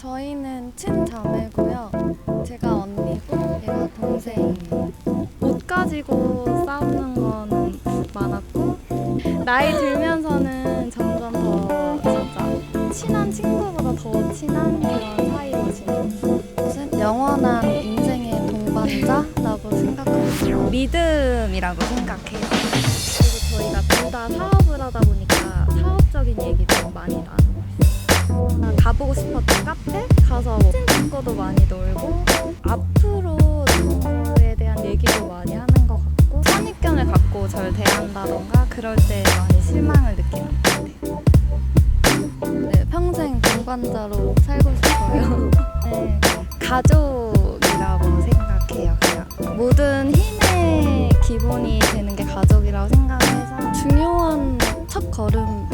저희는 친자매고요. 제가 언니고 얘가 동생이에요. 옷 가지고 싸우는 건 많았고 나이 들면서는 점점 더 진짜 친한 친구보다 더 친한 그런 사이로 지내요. 무슨 영원한 인생의 동반자라고 생각합니다. 믿음이라고 생각해요. 그리고 저희가 둘 다 사업을 하다 보니까 사업적인 얘기도 많이 나 있어요. 가보고 싶었던 카페 가서 뭐 사진 찍고도 많이 놀고 앞으로 누구에 대한 얘기도 많이 하는 것 같고 선입견을 갖고 절 대한다던가 그럴 때 많이 실망을 느끼는 것 같아요. 네, 평생 동반자로 살고 싶어요. 네, 가족이라고 생각해요. 그냥 모든 힘의 기본이 되는 게 가족이라고 생각해서 중요한 첫 걸음